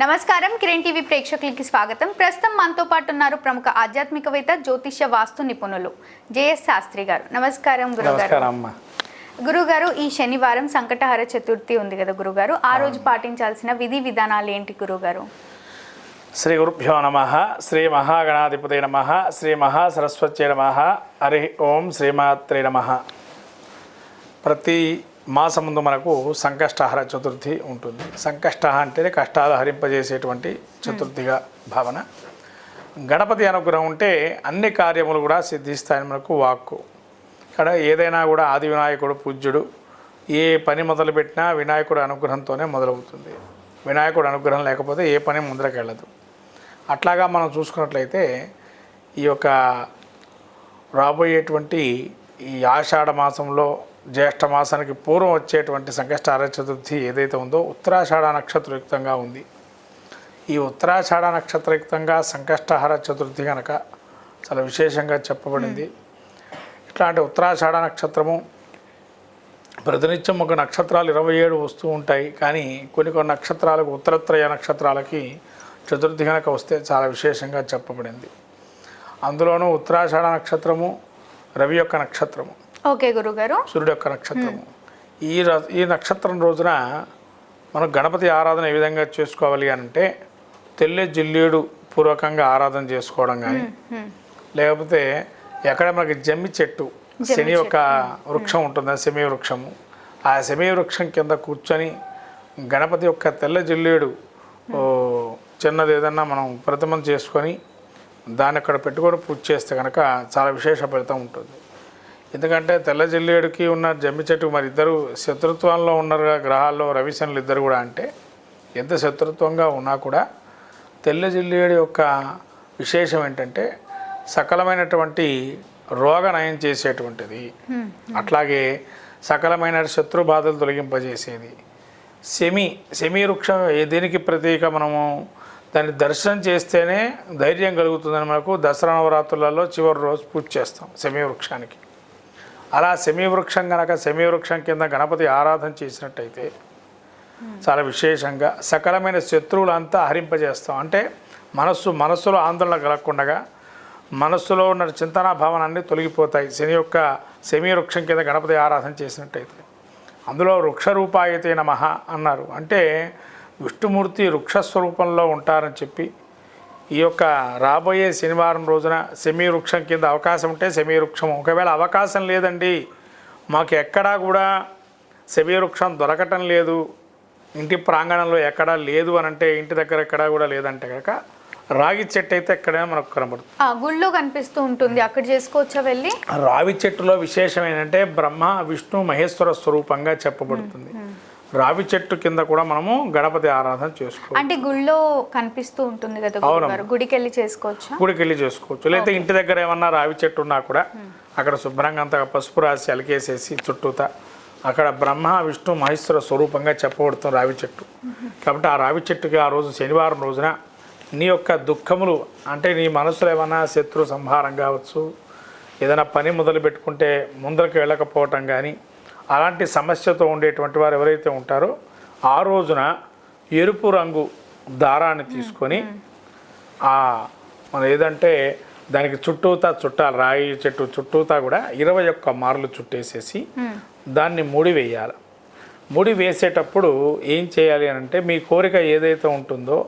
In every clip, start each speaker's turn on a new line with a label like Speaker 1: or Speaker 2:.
Speaker 1: నమస్కారం. కిరణ్ టీవీ ప్రేక్షకులకి స్వాగతం. ప్రస్తుతం మనతో పాటు ఉన్నారు ప్రముఖ ఆధ్యాత్మికవేత్త జ్యోతిష్య వాస్తు నిపుణులు జేఎస్ శాస్త్రి గారు. నమస్కారం గురుగారు. గురుగారు ఈ శనివారం సంకటహర చతుర్థి ఉంది కదా గురుగారు. ఆ రోజు పాటించాల్సిన విధి విధానాలు ఏంటి గురుగారు?
Speaker 2: శ్రీ గురుభ్యో నమ శ్రీ మహాగణాధిపతి నమ శ్రీ మహాసరస్వత్యై నమ హరి ఓం శ్రీమాత్రే నమ. ప్రతి మాసం ముందు మనకు సంకష్టహర చతుర్థి ఉంటుంది. సంకష్ట అంటేనే కష్టాలు హరింపజేసేటువంటి చతుర్థిగా భావన. గణపతి అనుగ్రహం ఉంటే అన్ని కార్యములు కూడా సిద్ధిస్తాయని మనకు వాక్కు. ఇక్కడ ఏదైనా కూడా ఆది వినాయకుడు పూజ్యుడు ఏ పని మొదలుపెట్టినా వినాయకుడు అనుగ్రహంతోనే మొదలవుతుంది. వినాయకుడు అనుగ్రహం లేకపోతే ఏ పని ముందరకెళ్ళదు అట్లాగా మనం చూసుకున్నట్లయితే ఈ యొక్క రాబోయేటువంటి ఈ ఆషాఢ మాసంలో జ్యేష్ఠమాసానికి పూర్వం వచ్చేటువంటి సంకష్టార చతుర్థి ఏదైతే ఉందో ఉత్తరాషాఢ నక్షత్రయుక్తంగా ఉంది. ఈ ఉత్తరాషాఢ నక్షత్రయుక్తంగా సంకష్టహార చతుర్థి కనుక చాలా విశేషంగా చెప్పబడింది. ఇట్లాంటి ఉత్తరాషాఢ నక్షత్రము ప్రతినిత్యం ఒక నక్షత్రాలు ఇరవై ఏడు వస్తూ ఉంటాయి. కానీ కొన్ని కొన్ని నక్షత్రాలకు ఉత్తరత్రయ నక్షత్రాలకి చతుర్థి కనుక వస్తే చాలా విశేషంగా చెప్పబడింది. అందులోనూ ఉత్తరాషాఢ నక్షత్రము రవి యొక్క నక్షత్రము.
Speaker 1: ఓకే గురుగారు.
Speaker 2: సూర్యుడు యొక్క నక్షత్రము. ఈ ఈ నక్షత్రం రోజున మనం గణపతి ఆరాధన ఏ విధంగా చేసుకోవాలి అంటే తెల్లె జిల్లేడు పూర్వకంగా ఆరాధన చేసుకోవడం కానీ లేకపోతే ఎక్కడ మనకి జమ్మి చెట్టు శని యొక్క వృక్షం ఉంటుంది శమి వృక్షము. ఆ శమి వృక్షం కింద కూర్చొని గణపతి యొక్క తెల్ల జిల్లేడు చిన్నది ఏదన్నా మనం ప్రతిమం చేసుకొని దాన్ని అక్కడ పెట్టుకొని పూజ చేస్తే కనుక చాలా విశేష ఫలితం ఉంటుంది. ఎందుకంటే తెల్ల జిల్లేడుకి ఉన్న జమ్మి చెట్టు మరి ఇద్దరు శత్రుత్వంలో ఉన్నారు గ్రహాల్లో రవిశనులు ఇద్దరు కూడా అంటే ఎంత శత్రుత్వంగా ఉన్నా కూడా తెల్ల జిల్లేడు యొక్క విశేషం ఏంటంటే సకలమైనటువంటి రోగ నయం చేసేటువంటిది. అట్లాగే సకలమైన శత్రు బాధలు తొలగింపజేసేది. సెమి సెమి వృక్షం ఏ దేనికి ప్రతీక మనము? దాన్ని దర్శనం చేస్తేనే ధైర్యం కలుగుతుందని మనకు దసరా నవరాత్రులలో చివరి రోజు పూజ చేస్తాం సెమి వృక్షానికి. అలా సెమి కనుక సెమి కింద గణపతి ఆరాధన చేసినట్టయితే చాలా విశేషంగా సకలమైన శత్రువులంతా హరింపజేస్తాం. అంటే మనస్సు మనస్సులో ఆందోళన కలగకుండా మనస్సులో ఉన్న చింతనా భావనాన్ని తొలగిపోతాయి. శని యొక్క సెమి వృక్షం కింద గణపతి ఆరాధన చేసినట్టయితే. అందులో వృక్షరూపాయతే నమ అన్నారు. అంటే విష్ణుమూర్తి వృక్షస్వరూపంలో ఉంటారని చెప్పి ఈ యొక్క రాబోయే శనివారం రోజున సెమీ వృక్షం కింద అవకాశం ఉంటే సెమీ వృక్షం ఒకవేళ అవకాశం లేదండి మాకు ఎక్కడా కూడా సెమీ వృక్షం దొరకటం లేదు. ఇంటి ప్రాంగణంలో ఎక్కడా లేదు అని అంటే ఇంటి దగ్గర ఎక్కడా కూడా లేదంటే కనుక రాగి చెట్టు అయితే ఎక్కడైనా మనకు కనబడుతుంది.
Speaker 1: ఆ గుళ్ళో కనిపిస్తూ ఉంటుంది. అక్కడ చేసుకోవచ్చా వెళ్ళి?
Speaker 2: రావి చెట్టులో విశేషం ఏంటంటే బ్రహ్మ విష్ణు మహేశ్వర స్వరూపంగా చెప్పబడుతుంది. రావి చెట్టు కింద కూడా మనము గణపతి ఆరాధన చేసుకోవచ్చు.
Speaker 1: అంటే గుళ్ళో కనిపిస్తూ ఉంటుంది కదా గురుగారు గుడికి వెళ్ళి చేసుకోవచ్చా?
Speaker 2: గుడికి వెళ్ళి చేసుకోవచ్చు లేకపోతే ఇంటి దగ్గర ఏమన్నా రావి చెట్టు ఉన్నా కూడా అక్కడ శుభ్రంగా అంతా పసుపు రాసి అలికేసేసి చుట్టూతా అక్కడ బ్రహ్మ విష్ణు మహేశ్వర స్వరూపంగా చెప్పబడుతుంది రావి చెట్టు. కాబట్టి ఆ రావి చెట్టుకి ఆ రోజు శనివారం రోజున నీ యొక్క దుఃఖములు అంటే నీ మనసులో ఏమైనా శత్రు సంహారం కావచ్చు ఏదైనా పని మొదలు పెట్టుకుంటే ముందరకు వెళ్ళకపోవటం కానీ అలాంటి సమస్యతో ఉండేటువంటి వారు ఎవరైతే ఉంటారో ఆ రోజున ఎరుపు రంగు దారాన్ని తీసుకొని ఆ మన ఏదంటే దానికి చుట్టూతా చుట్టాలి రాయి చెట్టు చుట్టూతా కూడా ఇరవై ఒక్క మార్లు చుట్టేసేసి దాన్ని ముడి వేయాలి. ముడి వేసేటప్పుడు ఏం చేయాలి అని అంటే మీ కోరిక ఏదైతే ఉంటుందో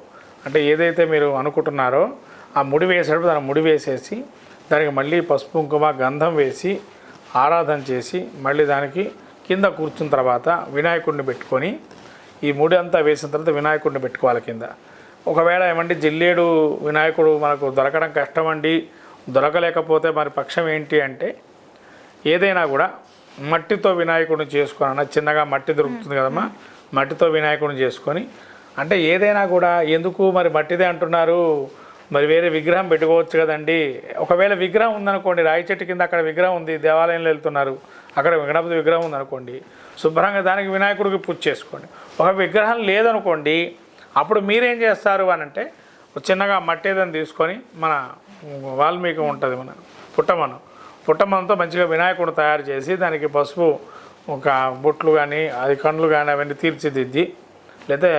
Speaker 2: అంటే ఏదైతే మీరు అనుకుంటున్నారో ఆ ముడి వేసేటప్పుడు దాన్ని ముడి వేసేసి దానికి మళ్ళీ పసుపు కుంకుమ గంధం వేసి ఆరాధన చేసి మళ్ళీ దానికి కింద కూర్చున్న తర్వాత వినాయకుడిని పెట్టుకొని ఈ ముడి అంతా వేసిన తర్వాత వినాయకుడిని పెట్టుకోవాలి కింద. ఒకవేళ ఏమంటే జిల్లేడు వినాయకుడు మనకు దొరకడం కష్టమండి దొరకలేకపోతే మరి పక్షం ఏంటి అంటే ఏదైనా కూడా మట్టితో వినాయకుడిని చేసుకొని అన్న చిన్నగా మట్టి దొరుకుతుంది కదమ్మా మట్టితో వినాయకుడిని చేసుకొని అంటే ఏదైనా కూడా ఎందుకు మరి మట్టిదే అంటున్నారు? మరి వేరే విగ్రహం పెట్టుకోవచ్చు కదండి. ఒకవేళ విగ్రహం ఉందనుకోండి రాయి చెట్టు కింద అక్కడ విగ్రహం ఉంది దేవాలయంలో వెళ్తున్నారు అక్కడ గణపతి విగ్రహం ఉందనుకోండి శుభ్రంగా దానికి వినాయకుడికి పూజ చేసుకోండి. ఒక విగ్రహం లేదనుకోండి అప్పుడు మీరేం చేస్తారు అని అంటే చిన్నగా మట్టి ఏదైనా తీసుకొని మన వాల్మీకి ఉంటుంది మన పుట్టమనం. పుట్టమనంతో మంచిగా వినాయకుడు తయారు చేసి దానికి పసుపు ఒక బొట్లు కానీ అది కండ్లు కానీ అవన్నీ తీర్చిదిద్ది లేదా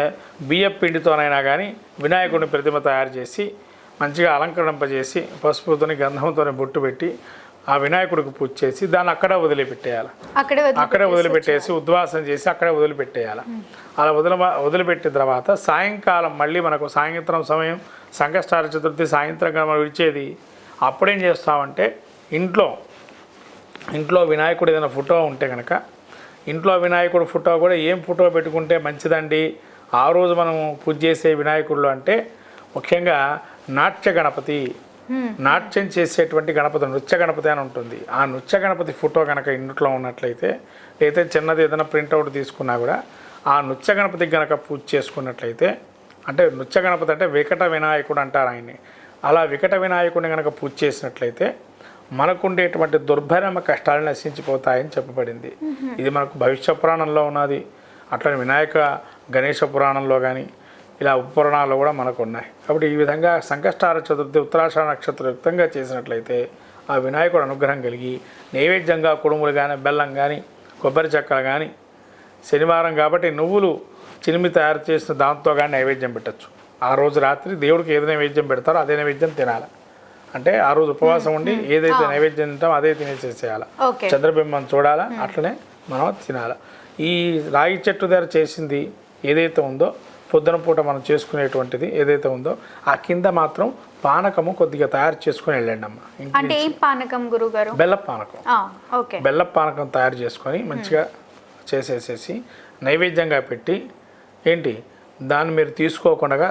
Speaker 2: బియ్యం పిండితోనైనా కానీ వినాయకుడిని ప్రతిమ తయారు చేసి మంచిగా అలంకరింపజేసి పసుపుతోని గంధంతోని బొట్టు పెట్టి ఆ వినాయకుడికి పూజ చేసి దాన్ని అక్కడే వదిలిపెట్టేయాలి.
Speaker 1: అక్కడే వదిలి
Speaker 2: అక్కడే వదిలిపెట్టేసి ఉద్వాసన చేసి అక్కడే వదిలిపెట్టేయాలి. అలా వదిలి వదిలిపెట్టిన తర్వాత సాయంకాలం మళ్ళీ మనకు సాయంత్రం సమయం సంకష్టార చతుర్థి సాయంత్రం మనం విడిచేది అప్పుడేం చేస్తామంటే ఇంట్లో ఇంట్లో వినాయకుడు ఏదైనా ఫోటో ఉంటే కనుక ఇంట్లో వినాయకుడు ఫోటో కూడా ఏం ఫోటో పెట్టుకుంటే మంచిదండి? ఆ రోజు మనం పూజ చేసే వినాయకుడు అంటే ముఖ్యంగా నాట్య గణపతి. నాట్యం చేసేటువంటి గణపతి నృత్య గణపతి అని ఉంటుంది. ఆ నృత్య గణపతి ఫోటో కనుక ఇంట్లో ఉన్నట్లయితే లేదా చిన్నది ఏదైనా ప్రింట్అవుట్ తీసుకున్నా కూడా ఆ నృత్య గణపతికి కనుక పూజ చేసుకున్నట్లయితే అంటే నృత్య గణపతి అంటే వికట వినాయకుడు అంటారు ఆయన్ని. అలా వికట వినాయకుడిని కనుక పూజ చేసినట్లయితే మనకుండేటువంటి దుర్భరమ కష్టాలు నశించిపోతాయని చెప్పబడింది. ఇది మనకు భవిష్య పురాణంలో ఉన్నది. అట్లనే వినాయక గణేష పురాణంలో కానీ ఇలా ఉపపురాణాలు కూడా మనకు ఉన్నాయి కాబట్టి ఈ విధంగా సంకష్టార చతుర్థి ఉత్తరాషాఢ నక్షత్ర యుక్తంగా చేసినట్లయితే ఆ వినాయకుడు అనుగ్రహం కలిగి నైవేద్యంగా కుడుములు కానీ బెల్లం కానీ కొబ్బరి చెక్కలు కానీ శనివారం కాబట్టి నువ్వులు చినిమి తయారు చేసిన దాంతో కానీ నైవేద్యం పెట్టచ్చు. ఆ రోజు రాత్రి దేవుడికి ఏది నైవేద్యం పెడతారో అదే నైవేద్యం తినాలి. అంటే ఆ రోజు ఉపవాసం ఉండి ఏదైతే నైవేద్యం తింటామో అదే తినేసేసేయాలి. చంద్రబింబం చూడాలా? అట్లనే మనం తినాలి. ఈ రాగి చెట్టు దగ్గర చేసింది ఏదైతే ఉందో పొద్దున పూట మనం చేసుకునేటువంటిది ఏదైతే ఉందో ఆ కింద మాత్రం పానకము కొద్దిగా తయారు చేసుకొని వెళ్ళండి అమ్మ.
Speaker 1: అంటే ఏం పానకం గురుగారు
Speaker 2: బెల్ల పానకం.
Speaker 1: ఓకే.
Speaker 2: బెల్ల పానకం తయారు చేసుకొని మంచిగా చేసేసేసి నైవేద్యంగా పెట్టి ఏంటి? దాన్ని మీరు తీసుకోకుండా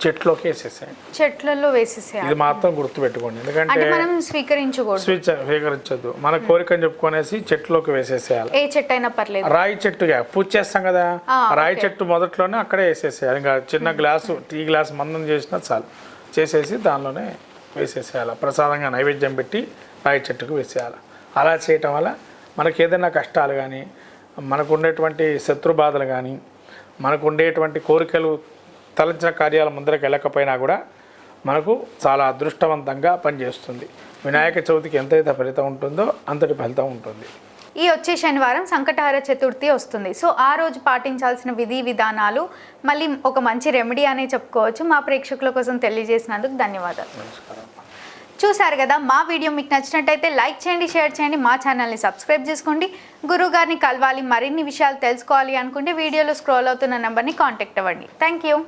Speaker 2: చెట్లోకి వేసేసేయండి
Speaker 1: చెట్లలో వేసేసేయాలి.
Speaker 2: ఇది మాత్రం గుర్తుపెట్టుకోండి. ఎందుకంటే
Speaker 1: అంటే మనం స్వీకరించకూడదు.
Speaker 2: స్విచ్ స్వీకరించద్దు. మన కోరికని చెప్పుకొనేసి చెట్లోకి వేసేసేయాలి.
Speaker 1: ఏ చెట్టు అయినా పర్లేదు.
Speaker 2: రాయి చెట్టుగా పూజ చేస్తాం కదా? రాయి చెట్టు మొదట్లోనే అక్కడే వేసేసేయాలి. ఇంకా చిన్న గ్లాసు టీ గ్లాస్ మందం చేసినా చాలు. చేసేసి దానిలోనే వేసేసేయాలి. ప్రసాదంగా నైవేద్యం పెట్టి రాయి చెట్టుకు వేసేయాలి. అలా చేయటం వల్ల మనకి ఏదైనా కష్టాలు కానీ మనకు ఉండేటువంటి శత్రు బాధలు కానీ మనకు ఉండేటువంటి కోరికలు తలంచిన కార్యాల ముందరకు వెళ్ళకపోయినా కూడా మనకు చాలా అదృష్టవంతంగా పనిచేస్తుంది. వినాయక చవితికి ఎంతైతే ఫలితం ఉంటుందో అంతటి ఫలితం ఉంటుంది.
Speaker 1: ఈ వచ్చే శనివారం సంకటహార చతుర్థి వస్తుంది. సో ఆ రోజు పాటించాల్సిన విధి విధానాలు మళ్ళీ ఒక మంచి రెమెడీ అనే చెప్పుకోవచ్చు. మా ప్రేక్షకుల కోసం తెలియజేసినందుకు ధన్యవాదాలు. చూసారు కదా మా వీడియో మీకు నచ్చినట్టయితే లైక్ చేయండి షేర్ చేయండి మా ఛానల్ని సబ్స్క్రైబ్ చేసుకోండి. గురువు గారిని కలవాలి మరిన్ని విషయాలు తెలుసుకోవాలి అనుకుంటే వీడియోలో స్క్రోల్ అవుతున్న నెంబర్ని కాంటాక్ట్ అవ్వండి. Thank you.